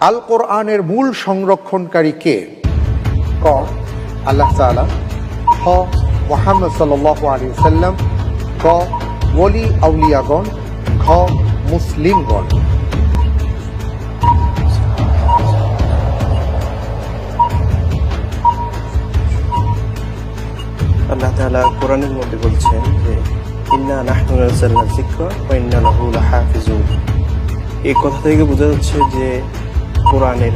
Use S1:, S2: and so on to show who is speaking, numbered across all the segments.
S1: আল কোরআনের মূল সংরক্ষণকারী কে? ক আল্লাহ তাআলা। খ মোহাম্মদ সাল্লাহ আলী সাল্লাম ক ওলি আউলিয়াগণ। খ মুসলিমগণ।
S2: আল্লাহ তাআলা কোরআনের মধ্যে বলছেন যে, ইন্না নাহনু নাযালনা যিকরা ইন্না লাহু লাহাফিজুন। এই কথা থেকে বোঝা যাচ্ছে যে কোরআনের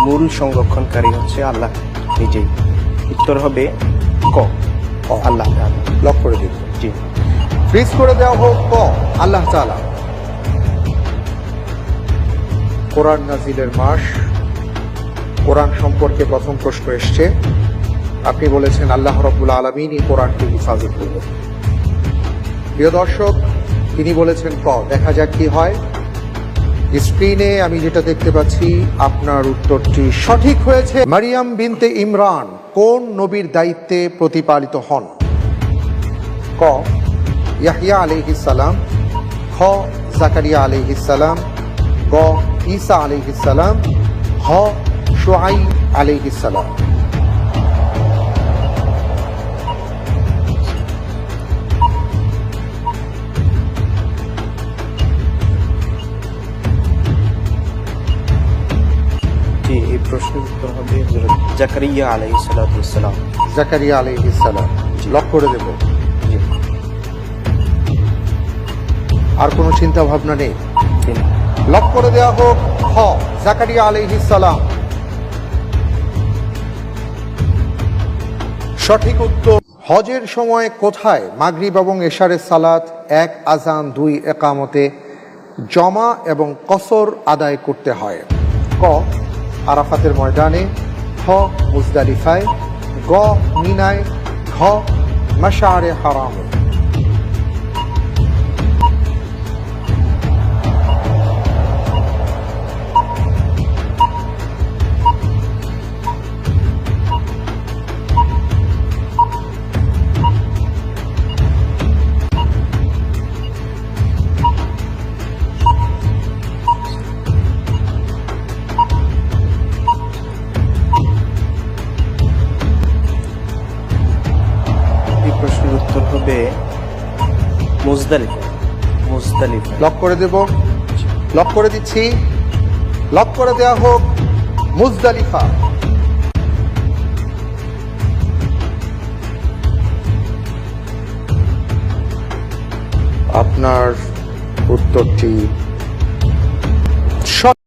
S2: মূল সংরক্ষণকারী হচ্ছে আল্লাহ নিজেই। উত্তর হবে ক। আল্লাহ
S1: লক করে দিন।
S2: জি।
S1: ফ্রিজ করে দেওয়া হোক ক। আল্লাহ তাআলা। কোরআন নাজিলের মাস কোরআন সম্পর্কে প্রথম প্রশ্ন এসছে। আপনি বলেছেন আল্লাহ রব্বুল আলমিনই কোরআনকে হিফাজত করবেন। প্রিয় দর্শক তিনি বলেছেন ক। দেখা যাক কি হয়। স্ক্রিনে আমি যেটা দেখতে পাচ্ছি, আপনার উত্তরটি সঠিক হয়েছে। মারিয়াম বিনতে ইমরান, কোন নবীর দায়িত্বে প্রতিপালিত হন? ক ইয়াহিয়া আলাইহিস সালাম। খ, জাকারিয়া আলাইহিস সালাম। গ, ঈসা আলাইহিস সালাম। হ শুআই আলাইহিস
S2: জি এই প্রশ্নের উত্তর হবে জাকারিয়া সালাম।
S1: জাকারিয়া আলাইহিস সালাম। লক করে দেব।
S2: জি।
S1: আর কোনো চিন্তা ভাবনা নেই লক করে দেওয়া হোক। হ জাকারিয়া আলাইহিস সালাম। সঠিক উত্তর হজের সময় কোথায় মাগরিব এবং এশারের সালাত? এক আজান দুই একামতে। জমা এবং কসর আদায় করতে হয়। ক আরাফাতের ময়দানে খ মুজদালিফায় গ মিনায় ঘ মশারে হারামে।
S2: প্রশ্নের উত্তর হবে মুজদালিফা। মুজদালিফা।
S1: লক করে দেব। লক করে দিচ্ছি। লক করে দেওয়া হোক মুজদালিফা। আপনার উত্তরটি